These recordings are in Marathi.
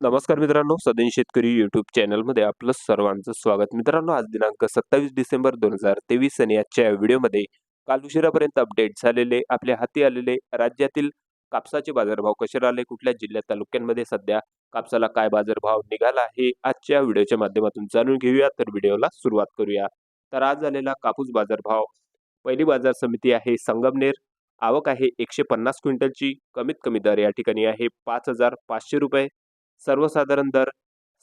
नमस्कार मित्रांनो सदन शेतकरी युट्यूब चॅनलमध्ये आपलं सर्वांचं स्वागत. मित्रांनो आज दिनांक सत्तावीस डिसेंबर दोन हजार तेवीस आणि आजच्या या व्हिडिओमध्ये काल उशिरापर्यंत अपडेट झालेले आपल्या हाती आलेले राज्यातील कापसाचे बाजारभाव कसे राहिले कुठल्या जिल्ह्यात तालुक्यांमध्ये सध्या कापसाला काय बाजारभाव निघाला हे आजच्या व्हिडिओच्या माध्यमातून जाणून घेऊया. तर व्हिडिओला सुरुवात करूया. तर आज झालेला कापूस बाजारभाव पहिली बाजार समिती आहे संगमनेर. आवक आहे एकशे पन्नास क्विंटलची. कमीत कमी दर या ठिकाणी आहे पाच हजार पाचशे रुपये. सर्वसाधारण दर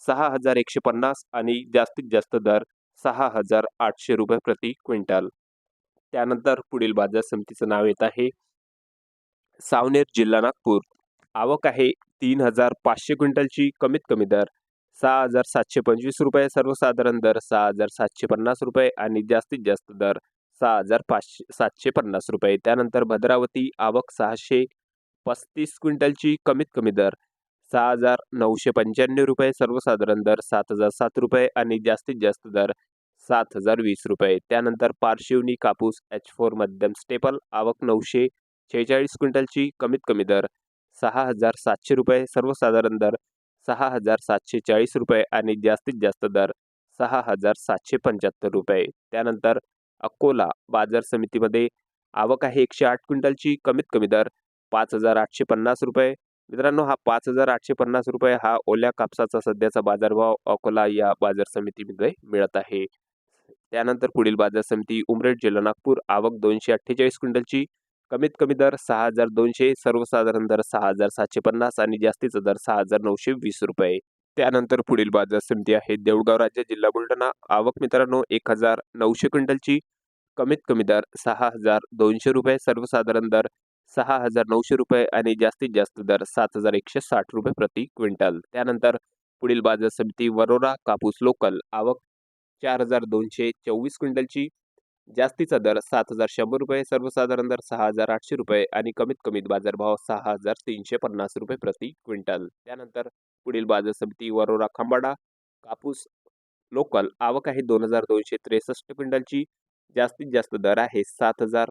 सहा हजार एकशे पन्नास आणि जास्तीत जास्त दर सहा हजार आठशे रुपये प्रति क्विंटल. त्यानंतर पुढील बाजार समितीचं नाव येत आहे सावनेर जिल्हा नागपूर. आवक आहे तीन हजार पाचशे क्विंटलची कमीत कमी दर सहा हजार सातशे पंचवीस रुपये सर्वसाधारण दर सहा हजार सातशे पन्नास रुपये आणि जास्तीत जास्त दर सहा हजार पाचशे सातशे पन्नास रुपये. त्यानंतर भद्रावती आवक सहाशे पस्तीस क्विंटलची कमीत कमी दर सहा हजार नऊशे पंच्याण्णव रुपये सर्वसाधारण दर सात हजार सात रुपये आणि जास्तीत जास्त दर सात हजार वीस रुपये. त्यानंतर पारशिवनी कापूस एच फोर मध्यम स्टेपल आवक नऊशे शेहेचाळीस क्विंटलची कमीत कमी दर सहा हजार सातशे रुपये सर्वसाधारण दर सहा हजार सातशे चाळीस रुपये आणि जास्तीत जास्त दर सहा हजार सातशे पंच्याहत्तर रुपये. त्यानंतर अकोला बाजार समितीमध्ये आवक आहे एकशे आठ क्विंटलची कमीत कमी दर पाच हजार आठशे पन्नास रुपये. मित्रांनो हा पाच हजार आठशे पन्नास रुपये हा ओल्या कापसाचा सध्याचा बाजारभाव अकोला या बाजार समितीमध्ये मिळत आहे. त्यानंतर पुढील बाजार समिती उमरेड जिल्हा नागपूर आवक दोनशे अठ्ठेचाळीस क्विंटलची. कमीत कमी दर सहा हजार दोनशे सर्वसाधारण दर सहा हजार सातशे पन्नास आणि जास्तीचा दर सहा हजार नऊशे वीस रुपये. त्यानंतर पुढील बाजार समिती आहे देऊळगाव राज्य जिल्हा बुलढाणा. आवक मित्रांनो एक हजार नऊशे क्विंटलची. कमीत कमी दर सहा हजार दोनशे रुपये सर्वसाधारण दर सहा हजार नऊशे रुपये आणि जास्तीत जास्त दर सात हजार एकशे साठ रुपये प्रति क्विंटल. त्यानंतर पुढील बाजार समिती वरोरा कापूस लोकल आवक चार हजार दोनशे चोवीस क्विंटलची. जास्तीचा दर सात हजार शंभर रुपये सर्वसाधारण दर सहा हजार आठशे रुपये आणि कमीत कमी बाजारभाव सहा हजार तीनशे पन्नास रुपये प्रति क्विंटल. त्यानंतर पुढील बाजार समिती वरोरा खंबाडा कापूस लोकल आवक आहे दोन हजार दोनशे त्रेसष्ट क्विंटलची. जास्तीत जास्त दर आहे सात हजार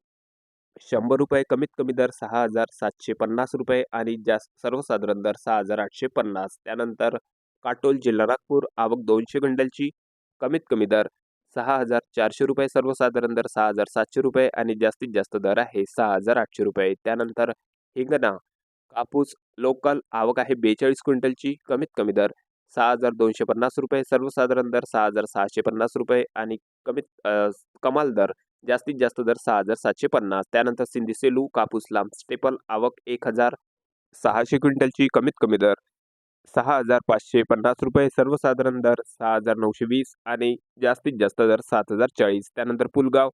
शंभर रुपये कमीत कमी दर सहा हजार सातशे पन्नास रुपये आणि जास्त सर्वसाधारण दर सहा हजार आठशे पन्नास. त्यानंतर काटोल जिल्हा नागपूर आवक दोनशे क्विंटलची कमीत कमी दर सहा हजार चारशे रुपये सर्वसाधारण दर सहा हजार सातशे रुपये आणि जास्तीत जास्त दर आहे सहा हजार आठशे रुपये. त्यानंतर हिंगणा कापूस लोकल आवक आहे बेचाळीस क्विंटलची कमीत कमी दर सहा हजार दोनशे पन्नास रुपये सर्वसाधारण दर सहा हजार सहाशे पन्नास रुपये आणि कमीत कमाल दर जास्तीत जास्त दर सहा हजार सातशे पन्नास. त्यानंतर सिंधी सेलू कापूस लांब स्टेपल आवक एक हजार सहाशे क्विंटलची कमीत कमी दर सहा हजार पाचशे पन्नास रुपये. सर्वसाधारण दर सहा हजार नऊशे वीस आणि जास्तीत जास्त दर सात हजार चाळीस. त्यानंतर पुलगाव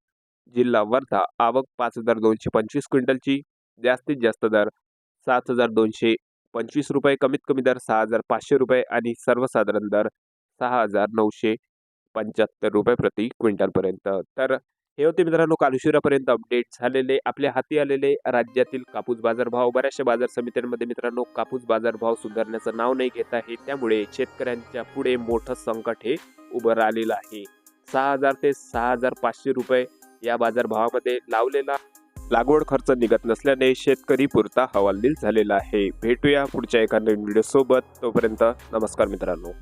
जिल्हा वर्धा आवक पाच हजार दोनशे पंचवीस क्विंटलची जास्तीत जास्त दर सात हजार दोनशे पंचवीस रुपये. कमीत कमी दर सहा हजार पाचशे रुपये आणि सर्वसाधारण दर सहा हजार नऊशे पंच्याहत्तर रुपये प्रति क्विंटलपर्यंत. तर हे होते मित्रांनो काल उशिरापर्यंत अपडेट झालेले आपल्या हाती आलेले राज्यातील कापूस बाजारभाव. बऱ्याचशा बाजार समित्यांमध्ये मित्रांनो कापूस बाजारभाव सुधारण्याचं नाव नाही घेत आहे त्यामुळे शेतकऱ्यांच्या पुढे मोठं संकट हे उभं राहिलेलं आहे. सहा हजार ते सहा हजार पाचशे रुपये या बाजारभावामध्ये लावलेला लागवड खर्च निघत नसल्याने शेतकरी पुरता हवालदिल झालेला आहे. भेटूया पुढच्या एका नवीन व्हिडिओ सोबत. तोपर्यंत नमस्कार मित्रांनो.